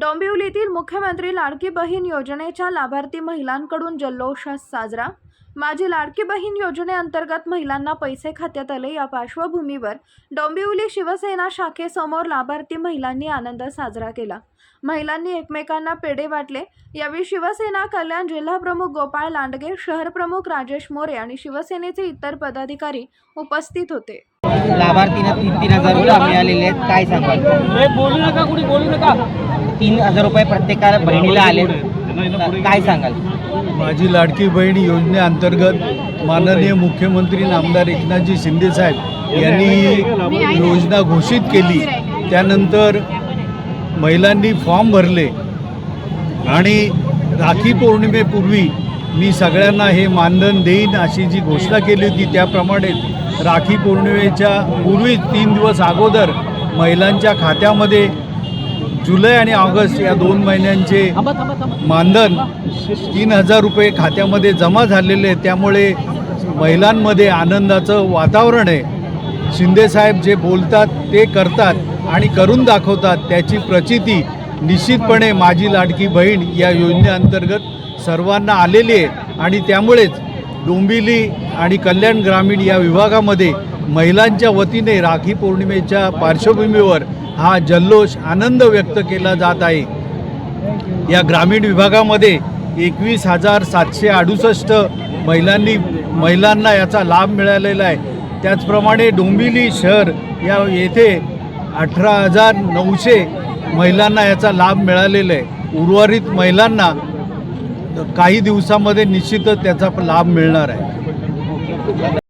डोंबिवलीतील मुख्यमंत्री लाडकी बहीण योजनेच्या लाभार्थी महिलांकडून जल्लोषात साजरा. माझी लाडकी बहीण योजनेअंतर्गत महिलांना पैसे खात्यात आले. या पार्श्वभूमीवर डोंबिवली शिवसेना शाखेसमोर लाभार्थी महिलांनी आनंद साजरा केला. महिलांनी एकमेकांना पेढे वाटले. यावेळी शिवसेना कल्याण जिल्हाप्रमुख गोपाळ लांडगे शहरप्रमुख राजेश मोरे आणि शिवसेनेचे इतर पदाधिकारी उपस्थित होते. लाभार्थींना तीन तीन हजार रुपये मिळालेले आहेत. काय सांगाल? ए, बोलू नका कुणी बोलू नका. तीन हजार रुपये प्रत्येकाला बहिणीला आले काय सांगाल? माझी लाडकी बहीण योजनेअंतर्गत माननीय मुख्यमंत्री नामदार एकनाथजी शिंदेसाहेब यांनी ही योजना घोषित केली. त्यानंतर महिलांनी फॉर्म भरले. आणि राखी पौर्णिमेपूर्वी मी सगळ्यांना हे मानधन देईन अशी जी घोषणा केली होती त्याप्रमाणे राखी पौर्णिमेच्या पूर्वी तीन दिवस अगोदर महिलांच्या खात्यामध्ये जुलै आणि ऑगस्ट या दोन महिन्यांचे मानधन तीन हजार रुपये खात्यामध्ये जमा झालेले आहे त्यामुळे महिलांमध्ये आनंदाचं वातावरण आहे. शिंदेसाहेब जे बोलतात ते करतात आणि करून दाखवतात त्याची प्रचिती निश्चितपणे माझी लाडकी बहीण या योजनेअंतर्गत सर्वांना आलेली आहे. आणि त्यामुळेच डोंबिवली आणि कल्याण ग्रामीण या विभागामध्ये महिलांच्या वतीने राखी पौर्णिमेच्या पार्श्वभूमीवर हा जल्लोष आनंद व्यक्त केला जात आहे. या ग्रामीण विभागामध्ये एकवीस हजार सातशे अडुसष्ट महिलांनी महिलांना याचा लाभ मिळालेला आहे. त्याचप्रमाणे डोंबिवली शहर या येथे अठरा हजार नऊशे महिलांना याचा लाभ मिळालेला आहे. उर्वरित महिलांना काही दिवसामध्ये निश्चितच त्याचा लाभ मिळणार आहे.